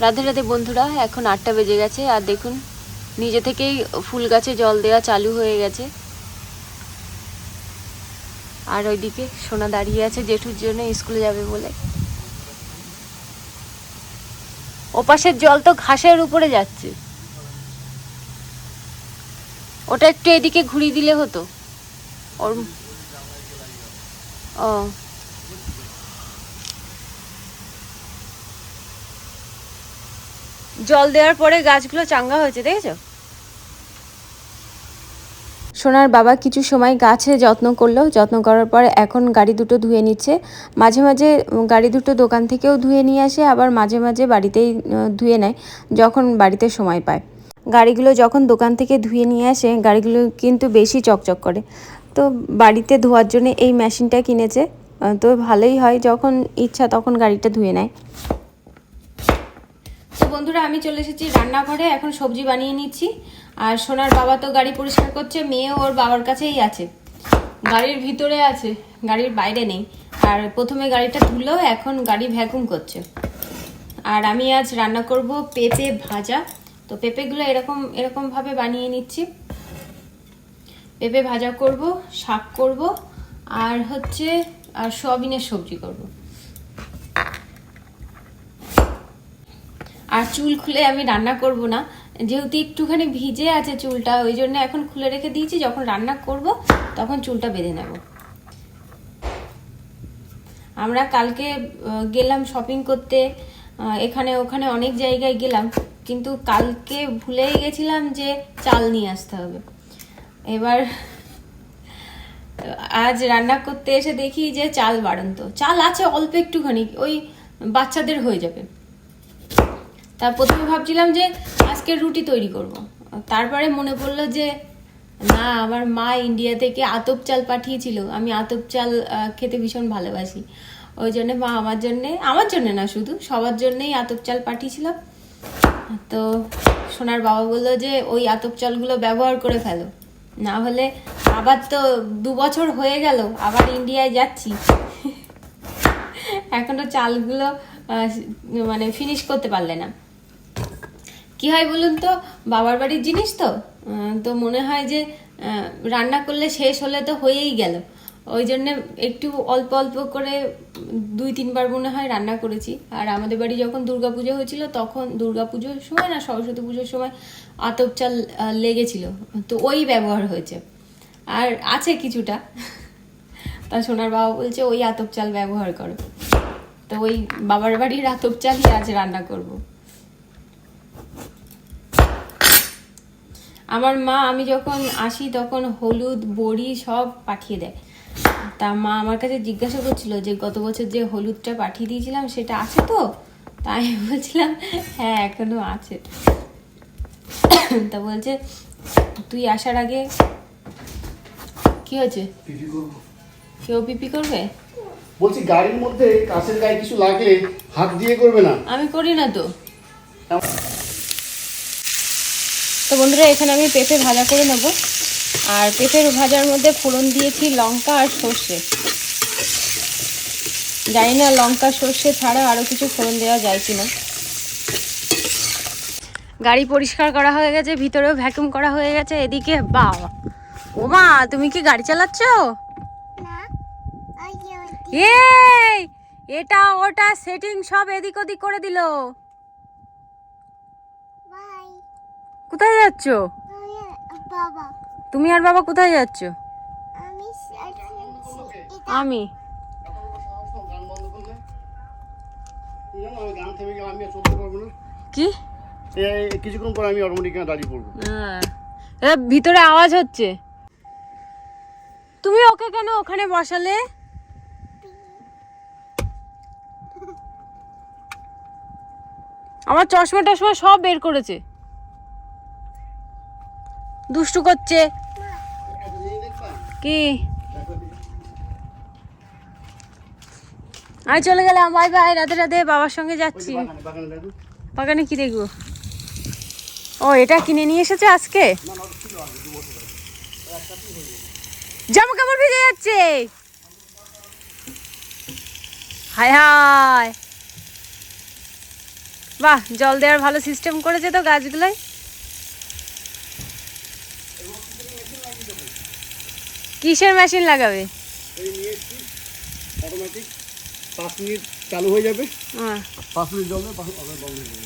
রাধে রাধে বন্ধুরা, এখন আটটা বেজে গেছে, আর দেখুন, নিজে থেকেই ফুল গাছে জল দেওয়া চালু হয়ে গেছে। আর ওইদিকে সোনা দাঁড়িয়ে আছে জেঠুর জন্য, স্কুলে যাবে বলে। ওপাশের জল তো ঘাসের উপরে যাচ্ছে। ওটা একটু এদিকে ঘুরিয়ে দিলে হতো। ওর ও। জল দেওয়ার পরে গাছগুলো চাঙ্গা হয়েছে, দেখেছ? সোনার বাবা কিছু সময় গাছে যত্ন করল, যত্ন করার পর এখন গাড়ি দুটো ধুয়ে নিচ্ছে। মাঝে মাঝে গাড়ি দুটো দোকান থেকেও ধুয়ে নিয়ে আসে, আবার মাঝে মাঝে বাড়িতেই ধুয়ে নেয়, যখন বাড়িতে সময় পায়। গাড়িগুলো যখন দোকান থেকে ধুয়ে নিয়ে আসে, গাড়িগুলো কিন্তু বেশি চকচক করে। তো বাড়িতে ধোয়ার জন্য এই মেশিনটা কিনেছে তো ভালোই হয়, যখন ইচ্ছা তখন গাড়িটা ধুয়ে নেয়। বন্ধুরা, আমি চলে এসেছি রান্নাঘরে, এখন সবজি বানিয়ে নিচ্ছি। আর সোনার বাবা তো গাড়ি পরিষ্কার করছে মেয়ে ওর বাবার কাছেই আছে। গাড়ির ভিতরে আছে, গাড়ির বাইরে নেই। আর প্রথমে গাড়িটা ধুলো এখন গাড়ি ভ্যাকুম করছে। আর আমি আজ রান্না করব পেঁপে ভাজা। তো পেঁপেগুলো এরকম, এরকমভাবে বানিয়ে নিচ্ছি। পেঁপে ভাজা করব, শাক করব, আর হচ্ছে, আর সয়াবিনের সবজি করব। আর চুল খুলে আমি রান্না করব না। যেহেতু একটুখানি ভিজে আছে চুলটা, ওই জন্য এখন খুলে রেখে দিয়েছি। যখন রান্না করব, তখন চুলটা বেঁধে নেব। আমরা কালকে গেলাম শপিং করতে। এখানে ওখানে অনেক জায়গায় গেলাম। কিন্তু কালকে ভুলেই গেছিলাম যে চাল নিয়ে আসতে হবে। এবার আজ রান্না করতে এসে দেখি যে চাল বাড়ন্ত। চাল আছে অল্প একটুখানি, ওই বাচ্চাদের হয়ে যাবে। তা প্রথমে ভাবছিলাম যে আজকে রুটি তৈরি করব। তারপরে মনে পড়ল যে, না, আমার মা ইন্ডিয়া থেকে আতপ চাল পাঠিয়েছিল। আমি আতপ চাল খেতে ভীষণ ভালোবাসি। ওই জন্য মা আমার জন্যে, আমার জন্য না শুধু, সবার জন্যই আতপ চাল পাঠিয়েছিল তো সোনার বাবা বলল যে, ওই আতপ চালগুলো ব্যবহার করে ফেলো। না হলে আবার তো দু বছর হয়ে গেল, আবার ইন্ডিয়ায় যাচ্ছি। এখনও চালগুলো মানে ফিনিশ করতে পারলে না। কি হয় বলুন তো? বাবার বাড়ির জিনিস তো? তো মনে হয় যে রান্না করলে শেষ হলে তো হয়েই গেল। ওই জন্য একটু অল্প অল্প করে দুই তিনবার মনে হয় রান্না করেছি। আর আমাদের বাড়ি যখন দুর্গাপুজো হয়েছিল, তখন দুর্গাপুজোর সময় না, সরস্বতী পুজোর সময় আতপ চাল লেগেছিল। তো ওই ব্যবহার হয়েছে। আর আছে কিছুটা। তা সোনার বাবা বলছে, ওই আতপ চাল ব্যবহার করো। তো ওই বাবার বাড়ির আতপ চালই আজ রান্না করব। আমার মা আমি যখন আসি তখন হলুদ বড়ি সব পাঠিয়ে দেয়। তা মা আমার কাছে জিজ্ঞাসা করছিল যে গত বছর যে হলুদটা পাঠিয়ে দিয়েছিলাম সেটা আছে তো? তাই বলছিলাম হ্যাঁ এখনও আছে। তা বলছে তুই আসার আগে কি হয়েছে? কেউ পিপি করবে? বলছি গাড়ির মধ্যে কাছের গায়ে কিছু লাগলে হাত দিয়ে করবে না। আমি করি না তো। তো বন্ধুরা এখানে আমি পেঁপে ভাজা করে নেব। আর পেঁপের ভাজার মধ্যে ফোড়ন দিয়েছি লঙ্কা আর সর্ষে। জানি না লঙ্কা সর্ষে ছাড়া আরও কিছু ফোড়ন দেওয়া যায় কি না গাড়ি পরিষ্কার করা হয়ে গেছে ভিতরেও ভ্যাকুম করা হয়ে গেছে এদিকে বাবা। মা তুমি কি গাড়ি চালাচ্ছ? এই এটা ওটা সেটিং সব এদিক ওদিক করে দিলো। কোথায় যাচ্ছ? তুমি আর বাবা কোথায় যাচ্ছ? আমি কি? কিছুক্ষণ পর আমি অটোমেটিক দাঁড়িয়ে পড়ব। হ্যাঁ। ভিতরে আওয়াজ হচ্ছে। তুমি ওকে কেন ওখানে বসালে? আমার চশমা টশমা সব বের করেছে। দুষ্টু করছে। কি? আমি চলে গেলাম, বাই বাই, রাধে রাধে, বাবার সঙ্গে যাচ্ছি। বাগানে কি দেখব? ও, এটা কিনে নিয়ে এসেছে আজকে? জামা কাপড় ভিজে যাচ্ছে। হায় হায়। বাহ, জল দেওয়ার ভালো সিস্টেম করেছে তো গাছগুলোয়। কিসের মেশিন লাগাবে? এই নিয়ে এসছি অটোমেটিক পাঁচ মিনিট চালু হয়ে যাবে। পাঁচ মিনিট জল পাঁচ মিনিট বন্ধ যাবে।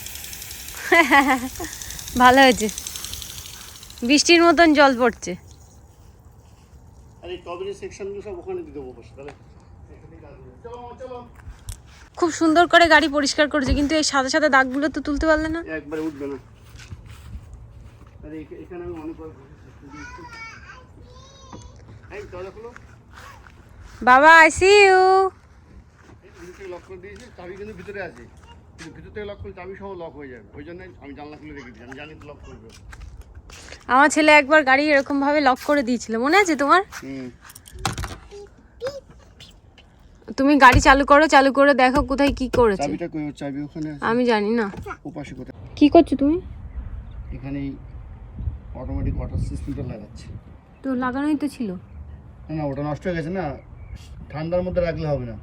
ভালো হয়েছে। বৃষ্টির মতন জল পড়ছে। খুব সুন্দর করে গাড়ি পরিষ্কার করেছে কিন্তু এই সাদা সাদা দাগগুলো তো তুলতে পারলে না। একবারে উঠবে না। এখানে আমি অনেক বার system দিয়েছি। এই দরজা খুলো বাবা আই সি ইউ লক করে দিয়েছি চাবি কিন্তু ভিতরে আছে। কিন্তু ভিতর থেকে লক করলে চাবি সহ লক হয়ে যাবে। ওই জন্য আমি জানলা খুলে রেখে দিই আমি জানি লক করবে। আমার ছেলে একবার গাড়ি এরকম ভাবে লক করে দিয়েছিল। মনে আছে তোমার? তুমি গাড়ি চালু করো চালু করে দেখো কোথায় কি করেছে। চাবিটা কই? চাবি ওখানে আমি জানি না। ওপাশে কোথায়? কি করছ তুমি? এখানেই অটোমেটিক সিস্টেমটা লাগাচ্ছে। তো লাগানোই তো ছিল। না ওটা নষ্ট হয়ে গেছে না। ঠান্ডার মধ্যে রাখলে হবে না।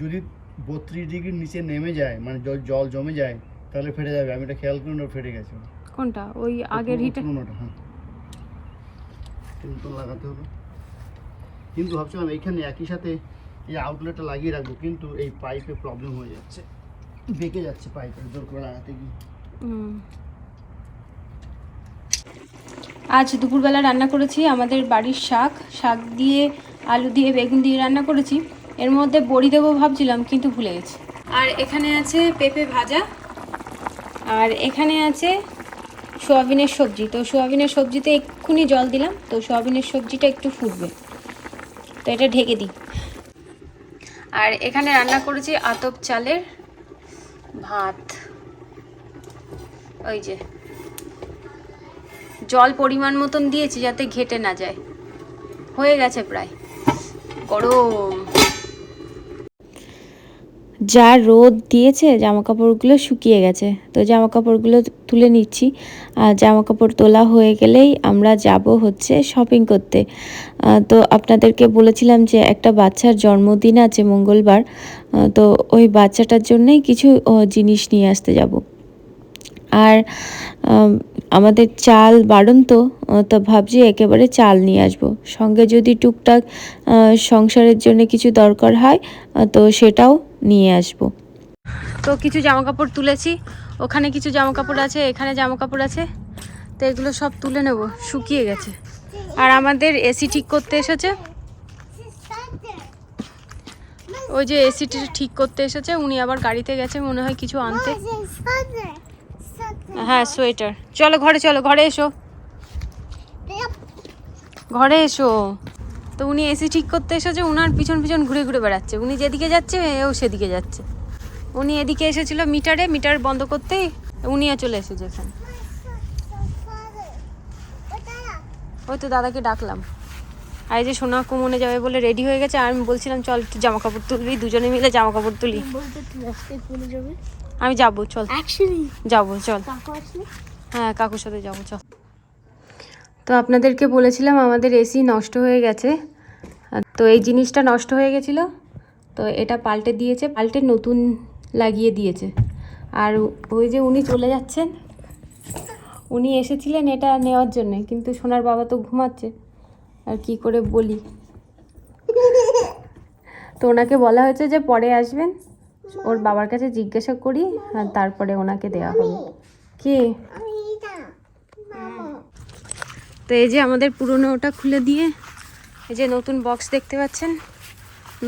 যদি বত্রিশ ডিগ্রির নিচে নেমে যায় মানে জল জল জমে যায় তাহলে ফেটে যাবে। আমি এটা খেয়াল করি না ফেটে গেছে। কোনটা? ওই আগের হিটে হ্যাঁ। কিন্তু লাগাতে হলো কিন্তু ভাবছিলাম এইখানে একই সাথে এই আউটলেটটা লাগিয়ে রাখব কিন্তু এই পাইপে প্রবলেম হয়ে যাচ্ছে। বেঁকে যাচ্ছে পাইপের জোর করে লাগাতে গিয়ে। আজ দুপুরবেলা রান্না করেছি আমাদের বাড়ির শাক শাক দিয়ে আলু দিয়ে বেগুন দিয়ে রান্না করেছি। এর মধ্যে বড়ি দেবো ভাবছিলাম, কিন্তু ভুলে গেছি। আর এখানে আছে পেঁপে ভাজা, আর এখানে আছে সোয়াবিনের সবজি। তো সোয়াবিনের সবজিতে এক্ষুনি জল দিলাম, তো সোয়াবিনের সবজিটা একটু ফুটবে। তো এটা ঢেকে দিই। আর এখানে রান্না করেছি আতপ চালের ভাত। ওই যে জল পরিমাণ মতন দিয়েছি যাতে ঘেটে না যায়। হয়ে গেছে প্রায়। গরম। যা রোদ দিয়েছে জামা কাপড়গুলো শুকিয়ে গেছে। তো জামা কাপড়গুলো তুলে নিচ্ছি। আর জামা কাপড় তোলা হয়ে গেলেই আমরা যাব হচ্ছে শপিং করতে। তো আপনাদেরকে বলেছিলাম যে একটা বাচ্চার জন্মদিন আছে মঙ্গলবার। তো ওই বাচ্চাটার জন্যই কিছু জিনিস নিয়ে আসতে যাব। আর আমাদের চাল বাড়ন তো ভাবছি একেবারে চাল নিয়ে আসব। সঙ্গে যদি টুকটাক সংসারের জন্য কিছু দরকার হয় তো সেটাও নিয়ে আসব। তো কিছু জামা কাপড় তুলেছি। ওখানে কিছু জামা কাপড় আছে, এখানে জামা কাপড় আছে। তো এগুলো সব তুলে নেব, শুকিয়ে গেছে। আর আমাদের এসি ঠিক করতে এসেছে। ওই যে এসিটি ঠিক করতে এসেছে, উনি আবার গাড়িতে গেছে, মনে হয় কিছু আনতে। হ্যাঁ সোয়েটার। চলো ঘরে চলো, ঘরে এসো। ঘরে এসো। তো উনি এসি ঠিক করতে এসেছে, উনার পিছন পিছন ঘুরে ঘুরে বেড়াচ্ছে। উনি যেদিকে যাচ্ছে, এও সেদিকে যাচ্ছে। উনি এদিকে এসেছিল মিটারে, মিটার বন্ধ করতেই উনিও চলে এসেছে এখানে। ওই তো দাদাকে ডাকলাম। আর যে সোনা কুমনে যাবে বলে রেডি হয়ে গেছে, আর আমি বলছিলাম, চল একটু জামা কাপড় তুলবি দুজনে মিলে জামা কাপড় তুলি আমি যাব চল। যাব চল। হ্যাঁ কাকুর সাথে যাব চল। তো আপনাদেরকে বলেছিলাম আমাদের এসি নষ্ট হয়ে গেছে। আর তো এই জিনিসটা নষ্ট হয়ে গেছিল। তো এটা পাল্টে দিয়েছে পাল্টে নতুন লাগিয়ে দিয়েছে। আর ওই যে উনি চলে যাচ্ছেন উনি এসেছিলেন এটা নেওয়ার জন্য কিন্তু সোনার বাবা তো ঘুমাচ্ছে। আর কি করে বলি? তো ওনাকে বলা হয়েছে যে পরে আসবেন। ওর বাবার কাছে জিজ্ঞাসা করি আর তারপরে ওনাকে দেওয়া হবে। কি? তো এই যে আমাদের পুরনো ওটা খুলে দিয়ে এই যে নতুন বক্স দেখতে পাচ্ছেন?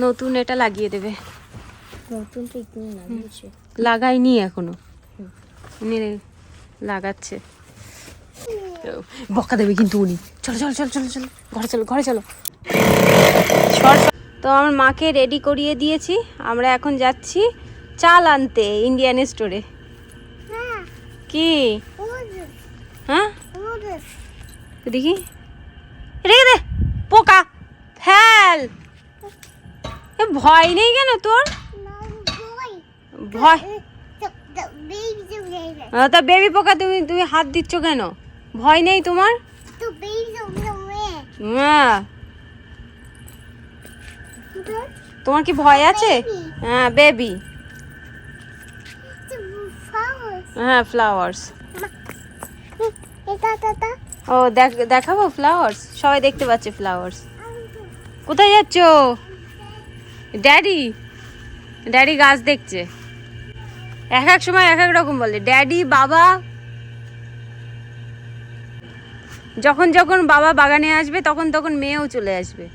নতুন এটা লাগিয়ে দেবে। নতুন লাগাইনি এখনও। উনি লাগাচ্ছে। বকা দেবে কিন্তু উনি। চলো চলো চলো চলো চলো ঘরে চলো ঘরে চলো। তো আমার মাকে রেডি করিয়ে দিয়েছি। আমরা এখন যাচ্ছি চাল আনতে ইন্ডিয়ান স্টোরে কি? হ্যাঁ? দেখি। রেখে দে পোকা। ফেল। এ ভয় নেই কেন তোর? ভয়। তা বেবি পোকা তুমি তুমি হাত দিচ্ছ কেন? ভয় নেই তোমার? হ্যাঁ তোমার কি ভয় আছে? হ্যাঁ বেবি হ্যাঁ ফ্লাওয়ার্স ও দেখ দেখাবো ফ্লাওয়ার্স সবাই দেখতে পাচ্ছে ফ্লাওয়ার্স কোথায় যাচ্ছ? ড্যাডি ড্যাডি গাছ দেখছে। এক এক সময় এক এক রকম বলে। ড্যাডি বাবা। যখন যখন বাবা বাগানে আসবে তখন তখন মেয়েও চলে আসবে।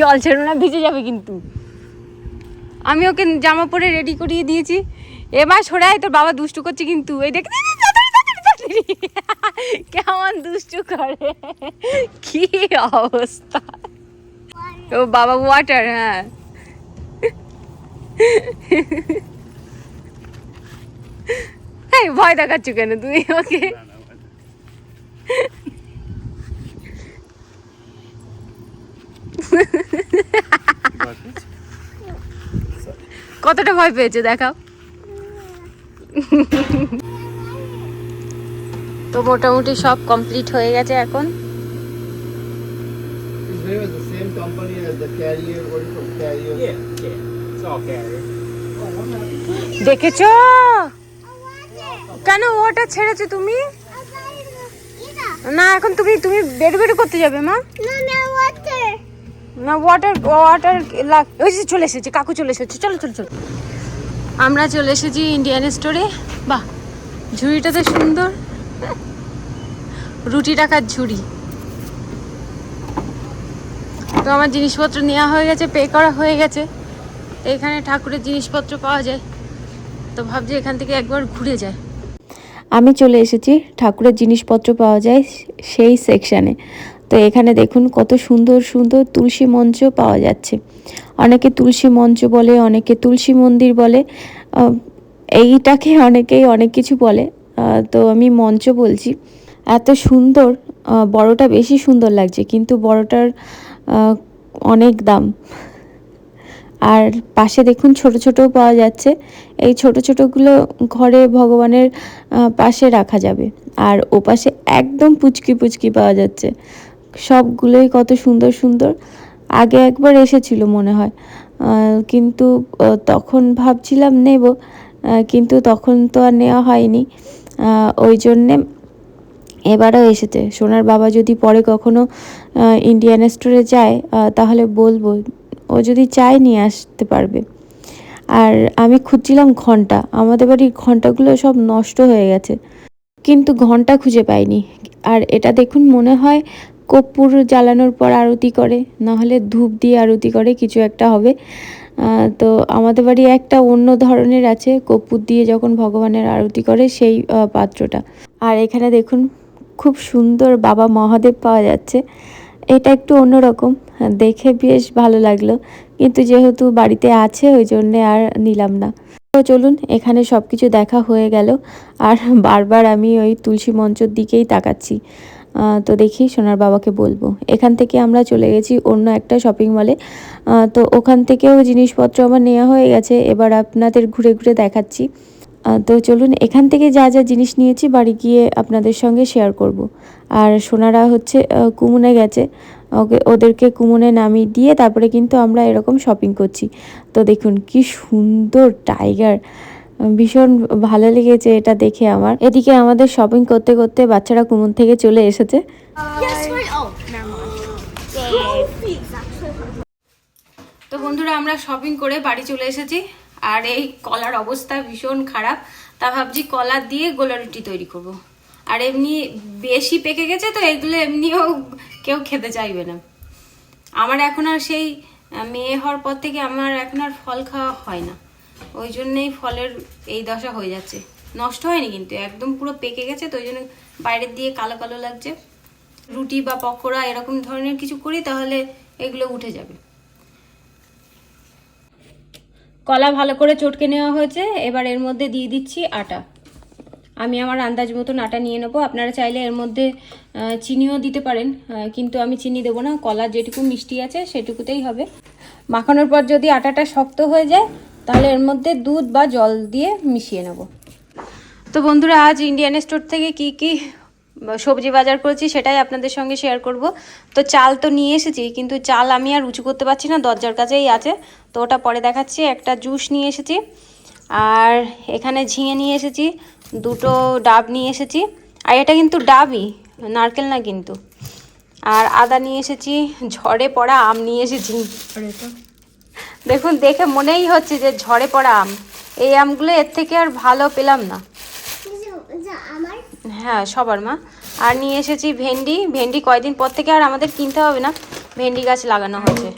জল ছেড়ো না, ভিজে যাবে কিন্তু। আমি ওকে জামা পরে রেডি করিয়ে দিয়েছি। এবার সরাই তোর বাবা দুষ্টু করছে কিন্তু। এই দেখ। কেমন দুষ্টু করে। কি অবস্থা। ও বাবা ওয়াটার হ্যাঁ। ভয় দেখাচ্ছ কেন? তুমি ওকে কতটা ভয় পেয়েছে, দেখাও। তো মোটামুটি সব কমপ্লিট হয়ে গেছে এখন। দেখেছ? কেন ওটা ছেড়েছো তুমি? না এখন তুমি তুমি বের বের করতে যাবে মা। না ওয়াটার ওয়াটার ওই যে চলে এসেছে কাকু চলে এসেছে। চলো চলো চলো। আমরা চলে এসেছি ইন্ডিয়ান স্টোরে বাহ ঝুড়িটা তো সুন্দর। রুটি রাখার ঝুড়ি। তো আমার জিনিসপত্র নেওয়া হয়ে গেছে পে করা হয়ে গেছে। এখানে ঠাকুরের জিনিসপত্র পাওয়া যায়। তো ভাবছি এখান থেকে একবার ঘুরে যায় আমি চলে এসেছি। ঠাকুরের জিনিসপত্র পাওয়া যায় সেই সেকশানে তো এখানে দেখুন কত সুন্দর সুন্দর তুলসী মঞ্চ পাওয়া যাচ্ছে। অনেকে তুলসী মঞ্চ বলে, অনেকে তুলসী মন্দির বলে। এইটাকে অনেকেই অনেক কিছু বলে। তো আমি মঞ্চ বলছি। এত সুন্দর বড়টা বেশি সুন্দর লাগছে, কিন্তু বড়টার অনেক দাম। আর পাশে দেখুন ছোট ছোটও পাওয়া যাচ্ছে। এই ছোট ছোটগুলো ঘরে ভগবানের পাশে রাখা যাবে। আর ও পাশে একদম পুচকি পুচকি পাওয়া যাচ্ছে। সবগুলোই কত সুন্দর সুন্দর। আগে একবার এসেছিল মনে হয়। কিন্তু তখন ভাবছিলাম নেব কিন্তু তখন তো আর নেওয়া হয়নি। ওই জন্যে এবারও এসেছে। সোনার বাবা যদি পরে কখনো ইন্ডিয়ান স্টোরে যায় তাহলে বলব ও যদি চায় নিয়ে আসতে পারবে। আর আমি খুঁজছিলাম ঘণ্টা। আমাদের বাড়ির ঘন্টাগুলো সব নষ্ট হয়ে গেছে। কিন্তু ঘণ্টা খুঁজে পাইনি। আর এটা দেখুন, মনে হয় কর্পূর জ্বালানোর পর আরতি করে, নাহলে ধূপ দিয়ে আরতি করে, কিছু একটা হবে। তো আমাদের বাড়ি একটা অন্য ধরনের আছে, কর্পূর দিয়ে যখন ভগবানের আরতি করে, সেই পাত্রটা। আর এখানে দেখুন, খুব সুন্দর বাবা মহাদেব পাওয়া যাচ্ছে। এটা একটু অন্যরকম। দেখে বেশ ভালো লাগল। কিন্তু যেহেতু বাড়িতে আছে, ওই জন্যে আর নিলাম না। তো চলুন, এখানে সব কিছু দেখা হয়ে গেল। আর বারবার আমি ওই তুলসী মঞ্চর দিকেই তাকাচ্ছি। তো দেখি সোনার বাবাকে বলব। এখান থেকে আমরা চলে গেছি অন্য একটা শপিং মলে তো ওখান থেকেও জিনিসপত্র আমার নেওয়া হয়ে গেছে। এবার আপনাদের ঘুরে ঘুরে দেখাচ্ছি। তো চলুন, এখান থেকে যা যা জিনিস নিয়েছি, বাড়ি গিয়ে আপনাদের সঙ্গে শেয়ার করব। আর সোনারা হচ্ছে কুমুনে গেছে। ওকে ওদেরকে কুমনে নামিয়ে দিয়ে তারপরে কিন্তু আমরা এরকম শপিং করছি তো দেখুন কি সুন্দর টাইগার ভীষণ ভালো লেগেছে এটা দেখে আমার এদিকে আমাদের শপিং করতে করতে বাচ্চারা কুমন থেকে চলে এসেছে. Oh. তো বন্ধুরা আমরা শপিং করে বাড়ি চলে এসেছি আর এই কলার অবস্থা ভীষণ খারাপ তা ভাবছি কলা দিয়ে গোলা রুটি তৈরি করব। আর এমনি বেশি পেকে গেছে তো এগুলো এমনিও কেউ খেতে চাইবে না। আমার এখন আর সেই মেয়ে হওয়ার পর থেকে আমার এখন আর ফল খাওয়া হয় না। ওই জন্যেই ফলের এই দশা হয়ে যাচ্ছে। নষ্ট হয়নি কিন্তু, একদম পুরো পেকে গেছে তো ওই জন্য বাইরের দিয়ে কালো কালো লাগছে। রুটি বা পকোড়া এরকম ধরনের কিছু করি তাহলে এগুলো উঠে যাবে। কলা ভালো করে চটকে নেওয়া হয়েছে, এবার এর মধ্যে দিয়ে দিচ্ছি আটা। আমি আমার আন্দাজ মতন আটা নিয়ে নেব। আপনারা চাইলে এর মধ্যে চিনিও দিতে পারেন। কিন্তু আমি চিনি দেবো না, কলার যেটুকু মিষ্টি আছে সেটুকুতেই হবে। মাখানোর পর যদি আটাটা শক্ত হয়ে যায়, তাহলে এর মধ্যে দুধ বা জল দিয়ে মিশিয়ে নেব। তো বন্ধুরা, আজ ইন্ডিয়ান স্টোর থেকে কি কি সবজি বাজার করেছি সেটাই আপনাদের সঙ্গে শেয়ার করব। তো চাল তো নিয়ে এসেছি, কিন্তু চাল আমি আর উঁচু করতে পারছি না, দরজার কাছেই আছে। তো ওটা পরে দেখাচ্ছি, একটা জুস নিয়ে এসেছি। আর এখানে ঝিঙে নিয়ে এসেছি দুটো ডাব নিয়ে এসেছি। আর এটা কিন্তু ডাবই নারকেল না কিন্তু। আর আদা নিয়ে এসেছি ঝড়ে পড়া আম নিয়ে এসেছি। দেখুন দেখে মনেই হচ্ছে যে ঝড়ে পড়া আম। এই আমগুলো এর থেকে আর ভালো পেলাম না। হ্যাঁ সবার মা। আর নিয়ে এসেছি ভেন্ডি। ভেন্ডি কয়দিন পর থেকে আর আমাদের কিনতে হবে না। ভেন্ডি গাছ লাগানো হয়েছে।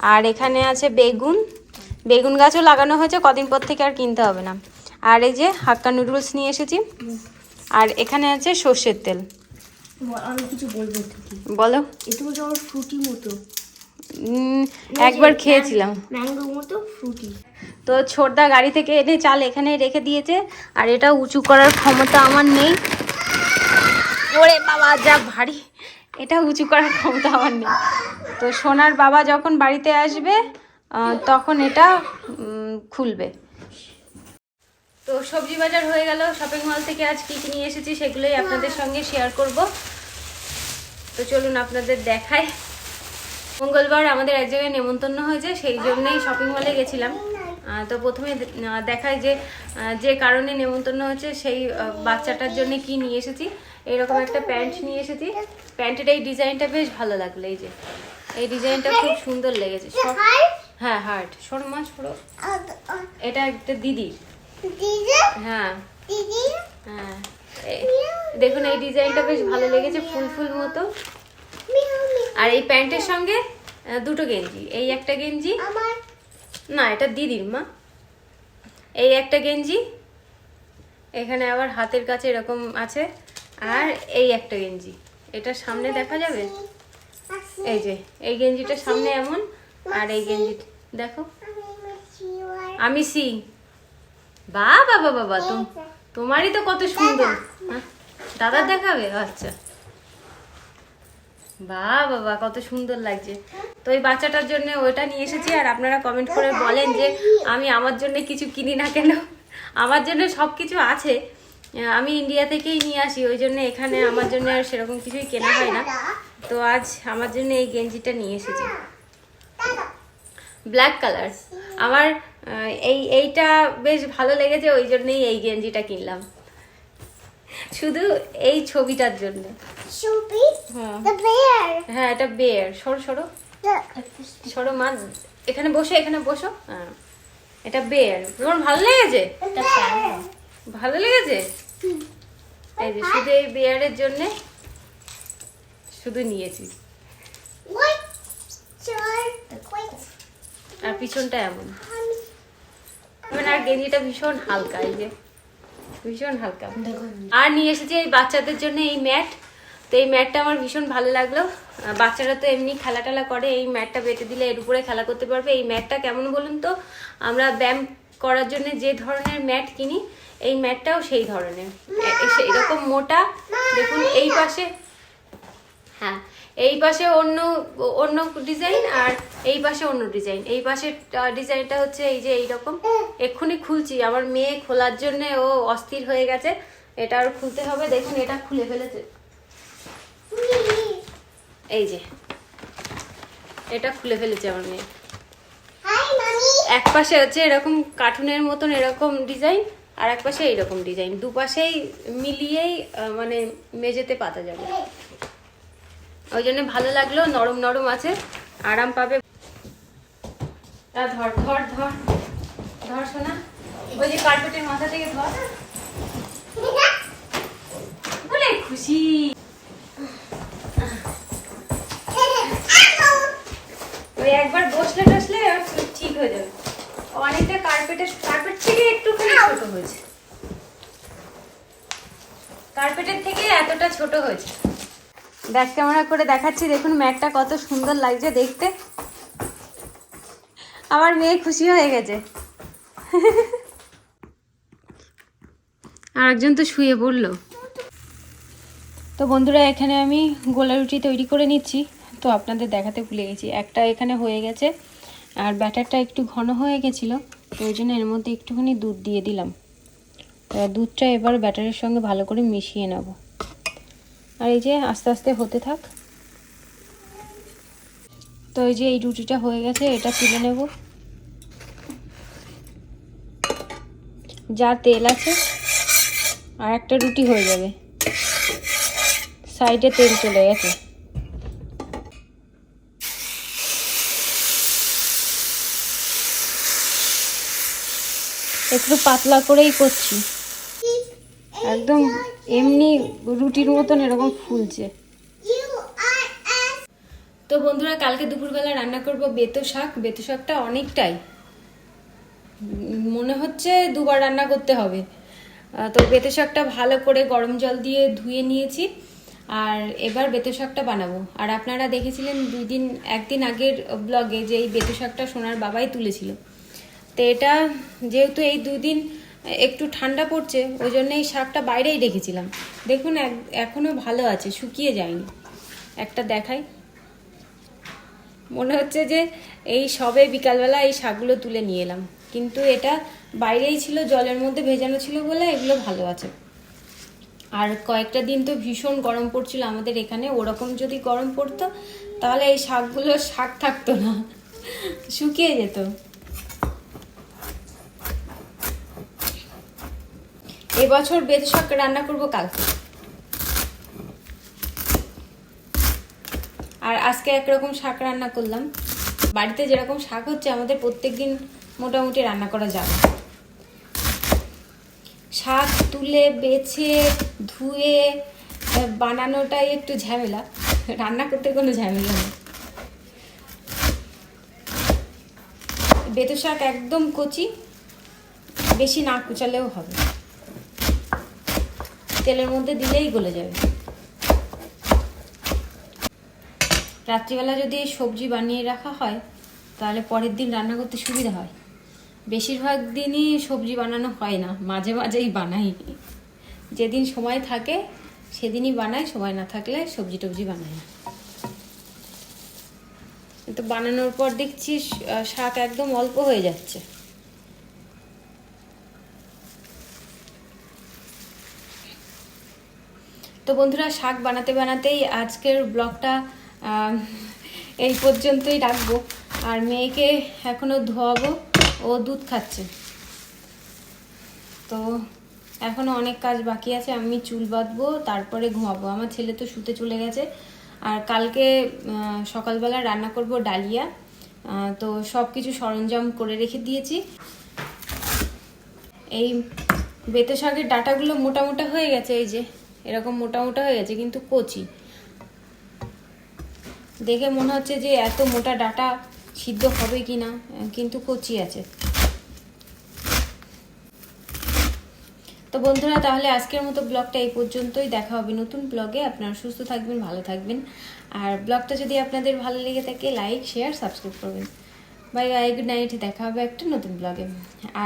আর এখানে আছে বেগুন। বেগুন গাছও লাগানো হয়েছে কদিন পর থেকে আর কিনতে হবে না। আর এই যে হাক্কা নুডলস নিয়ে এসেছি। আর এখানে আছে সর্ষের তেল। আমি কিছু বলব বলো। এটা তো যেমন ফ্রুটি মতো। একবার খেয়েছিলাম। ম্যাঙ্গো মতো ফ্রুটি তো ছোটদা গাড়ি থেকে এনে চাল এখানে রেখে দিয়েছে আর এটা উঁচু করার ক্ষমতা আমার নেই। ওরে বাবা যা ভারী। এটা উঁচু করার ক্ষমতা আমার নেই। তো সোনার বাবা যখন বাড়িতে আসবে তখন এটা খুলবে। তো সবজি বাজার হয়ে গেল শপিং মল থেকে আজ কী কী নিয়ে এসেছি সেগুলোই আপনাদের সঙ্গে শেয়ার করব। তো চলুন আপনাদের দেখাই। মঙ্গলবার আমাদের এক জায়গায় নেমন্তন্ন হয়েছে সেই জন্যই শপিং মলে গেছিলাম। তো প্রথমে দেখায় যে যে কারণে নেমন্তন্ন হয়েছে সেই বাচ্চাটার জন্য কি নিয়ে এসেছি। এরকম একটা প্যান্ট নিয়ে এসেছি। প্যান্টের এই ডিজাইনটা বেশ ভালো লাগল এই যে। এই ডিজাইনটা খুব সুন্দর লেগেছে। হ্যাঁ হার্ট। সরো মা সরো এটা একটা দিদির। দিদি হ্যাঁ। হ্যাঁ। দেখুন এই ডিজাইনটা বেশ ভালো লেগেছে ফুল ফুল মতো। আর এই প্যান্টের সঙ্গে দুটো গেঞ্জি। এই একটা গেঞ্জি। না এটা দিদির মা। এই একটা গেঞ্জি। এখানে আবার হাতের কাছে এরকম আছে। আর এই একটা গেঞ্জি। এটা সামনে দেখা যাবে? এই যে এই গেঞ্জিটা সামনে এমন আর এই গেঞ্জি দেখো। আমি সি বা বাবা বাবা তুম তোমারই তো কত সুন্দর। হ্যাঁ? দাদার দেখাবে? আচ্ছা। বা বাবা কত সুন্দর লাগছে। তো ওই বাচ্চাটার জন্য ওইটা নিয়ে এসেছি আর আপনারা কমেন্ট করে বলেন যে আমি আমার জন্য কিছু কিনি না কেন? আমার জন্য সব কিছু আছে আমি ইন্ডিয়া থেকেই নিয়ে আসি ওই জন্য এখানে আমার জন্য আর সেরকম কিছুই কেনা হয় না। তো আজ আমার জন্য এই গেঞ্জিটা নিয়ে এসেছি। ব্ল্যাক কালার আমার এই এইটা বেশ ভালো লেগেছে ওই জন্যই এই গেঞ্জিটা কিনলাম। শুধু এই ছবিটার জন্য। হ্যাঁ। হ্যাঁ এটা বের সরো সরো। সরো মা এখানে বসো এখানে বসো। হ্যাঁ। এটা বের তোমার ভালো লেগেছে? ভালো লেগেছে? এই যে শুধু এই বেয়ারের জন্য শুধু নিয়েছি। আর পিছনটা এমন। মানে আর গেঞ্জিটা ভীষণ হালকা এই যে ভীষণ হালকা। আর নিয়ে এসেছি এই বাচ্চাদের জন্য এই ম্যাট। তো এই ম্যাটটা আমার ভীষণ ভালো লাগল। বাচ্চারা তো এমনি খেলা টেলা করে এই ম্যাটটা বেটে দিলে এর উপরে খেলা করতে পারবে। এই ম্যাটটা কেমন বলুন তো? আমরা ব্যায়াম করার জন্য যে ধরনের ম্যাট কিনি এই ম্যাটটাও সেই ধরনের। এরকম মোটা। দেখুন এই পাশে। হ্যাঁ এই পাশে অন্য অন্য ডিজাইন আর এই পাশে অন্য ডিজাইন এই পাশে ডিজাইনটা হচ্ছে এই যে এইরকম। এক্ষুনি খুলছি। আমার মেয়ে খোলার জন্য ও অস্থির হয়ে গেছে। এটা আর খুলতে হবে। দেখুন এটা খুলে ফেলেছে। এই যে। এটা খুলে ফেলেছে আমার মেয়ে। এক পাশে হচ্ছে এরকম কার্টুনের মতন এরকম ডিজাইন আর এক পাশে এইরকম ডিজাইন দুপাশেই মিলিয়েই মানে মেঝেতে পাতা যাবে। ওই জন্য ভালো লাগল, নরম নরম আছে, আরাম পাবে। ধর ধর ধর ধর শোনা ওই যে কার্পেটের মাথা থেকে ধর। খুশি। ওই একবার বসলে টসলে ঠিক হয়ে যাবে। অনেকটা কার্পেটের কার্পেট থেকে একটুখানি ছোট হয়েছে। কার্পেটের থেকে এতটা ছোট হয়েছে। ব্যাক ক্যামেরা করে দেখাচ্ছি। দেখুন ম্যাটটা কত সুন্দর লাগছে দেখতে। আমার মেয়ে খুশি হয়ে গেছে। আর একজন তো শুয়ে পড়ল। তো বন্ধুরা এখানে আমি গোলা রুটি তৈরি করে নিচ্ছি। তো আপনাদের দেখাতে ভুলে গেছি। একটা এখানে হয়ে গেছে আর ব্যাটারটা একটু ঘন হয়ে গেছিল তো ওই জন্য এর মধ্যে একটুখানি দুধ দিয়ে দিলাম। দুধটা এবার ব্যাটারের সঙ্গে ভালো করে মিশিয়ে নেব। আর এই যে আস্তে আস্তে হতে থাক। তো এই যে এই রুটিটা হয়ে গেছে, এটা তুলে নেব। যা তেল আছে, আর একটা রুটি হয়ে যাবে। সাইডে তেল চলে গেছে। একটু পাতলা করেই করছি। একদম এমনি রুটির মতন এরকম ফুলছে। তো বন্ধুরা কালকে দুপুরবেলা রান্না করব বেতো শাক। বেতো শাকটা অনেকটাই। মনে হচ্ছে দুবার রান্না করতে হবে। তো বেতো শাকটা ভালো করে গরম জল দিয়ে ধুয়ে নিয়েছি। আর এবার বেতো শাকটা বানাবো। আর আপনারা দেখেছিলেন দুই দিন একদিন আগের ব্লগে যে এই বেতো শাকটা সোনার বাবাই তুলেছিল। তো এটা যেহেতু এই দুই দিন একটু ঠান্ডা পড়ছে, ওই জন্য এই শাকটা বাইরেই রেখেছিলাম। দেখুন, এক- এখনও ভালো আছে, শুকিয়ে যায়নি। একটা দেখাই। মনে হচ্ছে যে এই সবে বিকালবেলা এই শাকগুলো তুলে নিয়ে এলাম। কিন্তু এটা বাইরেই ছিল, জলের মধ্যে ভেজানো ছিল বলে এগুলো ভালো আছে। আর কয়েকটা দিন তো ভীষণ গরম পড়ছিল আমাদের এখানে, ওরকম যদি গরম পড়তো, তাহলে এই শাকগুলো শাক থাকতো না। শুকিয়ে যেত। এবছর বেত শাক রান্না করব কালকে। আর আজকে একরকম শাক রান্না করলাম। বাড়িতে যেরকম শাক হচ্ছে, আমাদের প্রত্যেক দিন মোটামুটি রান্না করা যাবে। শাক তুলে, বেছে, ধুয়ে বানানোটাই একটু ঝামেলা। রান্না করতে কোনো ঝামেলা নেই। বেতো শাক একদম কচি, বেশি না কুচালেও হবে। তেলের মধ্যে দিলেই গলে যাবে। রাত্রিবেলা যদি সবজি বানিয়ে রাখা হয়, তাহলে পরের দিন রান্না করতে সুবিধা হয়। বেশিরভাগ দিনই সবজি বানানো হয় না, মাঝে মাঝেই বানাই। যেদিন সময় থাকে, সেদিনই বানাই, সময় না থাকলে সবজি টবজি বানাই না। কিন্তু বানানোর পর দেখছি শাক একদম অল্প হয়ে যাচ্ছে। তো বন্ধুরা, শাক বানাতে বানাতেই আজকের ব্লগটা এই পর্যন্তই রাখব। আর মেয়েকে এখনও ধোয়াবো, ও দুধ খাচ্ছে। তো এখনও অনেক কাজ বাকি আছে, আমি চুল বাঁধবো, তারপরে ঘুমাবো। আমার ছেলে তো শুতে চলে গেছে। আর কালকে সকালবেলা রান্না করব ডালিয়া। তো সব কিছু সরঞ্জাম করে রেখে দিয়েছি। এই বেতে শাকের ডাটাগুলো মোটা মোটা হয়ে গেছে, এই যে। এরকম মোটা মোটা হয়ে গেছে, কিন্তু কচি। দেখে মনে হচ্ছে যে এত মোটা ডাটা সিদ্ধ হবে কি না, কিন্তু কচি আছে। তো বন্ধুরা, তাহলে আজকের মতো ব্লগটা এই পর্যন্তই। দেখা হবে নতুন ব্লগে। আপনারা সুস্থ থাকবেন, ভালো থাকবেন। আর ব্লগটা যদি আপনাদের ভালো লেগে থাকে, লাইক, শেয়ার, সাবস্ক্রাইব করবেন। Bye bye good night. দেখা হবে একটা নতুন ব্লগে। আর